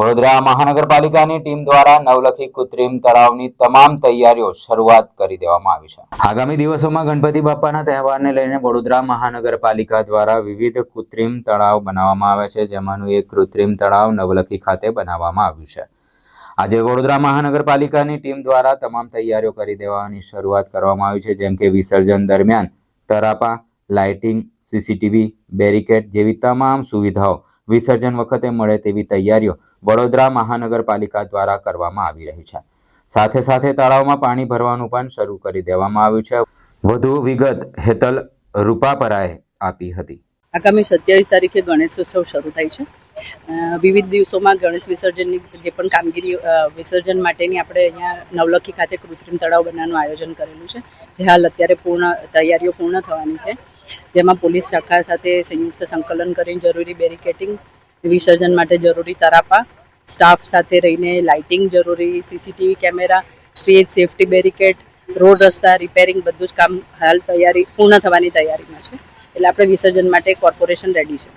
વડોદરા મહાનગરપાલિકાની ટીમ દ્વારા નવલખી કૃત્રિમ તળાવની તમામ તૈયારીઓ શરૂઆત કરી દેવામાં આવી છે. આગામી દિવસોમાં ગણપતિ બાપાના તહેવારને લઈને વડોદરા મહાનગરપાલિકા દ્વારા વિવિધ કૃત્રિમ તળાવ બનાવવામાં આવે છે, જેમાંનું એક કૃત્રિમ તળાવ નવલખી ખાતે બનાવવામાં આવ્યું છે. આજે વડોદરા મહાનગરપાલિકાની ટીમ દ્વારા તમામ તૈયારીઓ કરી દેવાની શરૂઆત કરવામાં આવી છે, જેમ કે વિસર્જન દરમિયાન તરાપા, લાઇટિંગ, સીસીટીવી, બેરિકેડ જેવી તમામ સુવિધાઓ વિસર્જન વખતે મળે તેવી તૈયારીઓ વડોદરા મહાનગરપાલિકા દ્વારા કરવામાં આવી રહી છે. સાથે સાથે તળાવમાં પાણી ભરવાનું પણ શરૂ કરી દેવામાં આવ્યું છે. વધુ વિગત હેતલ રૂપાપરાએ આપી હતી. આગામી સત્યાવીસ તારીખે ગણેશોત્સવ શરૂ થાય છે. વિવિધ દિવસોમાં ગણેશ વિસર્જનની જે પણ કામગીરી વિસર્જન માટેની આપણે અહીંયા નવલખી ખાતે કૃત્રિમ તળાવ બનાવવાનું આયોજન કરેલું છે. જે હાલ અત્યારે પૂર્ણ, તૈયારીઓ પૂર્ણ થવાની છે. જેમાં પોલીસ શાખા સાથે સંયુક્ત સંકલન કરીને જરૂરી બેરિકેટિંગ વિસર્જન માટે જરૂરી તરાપા સ્ટાફ સાથે રહીને લાઇટિંગ જરૂરી CCTV camera stage safety barricade road રસ્તા રિપેરિંગ બધું જ કામ હાલ તૈયારી પૂર્ણ થવાની તૈયારીમાં છે. એટલે આપણે વિસર્જન માટે કોર્પોરેશન રેડી છે.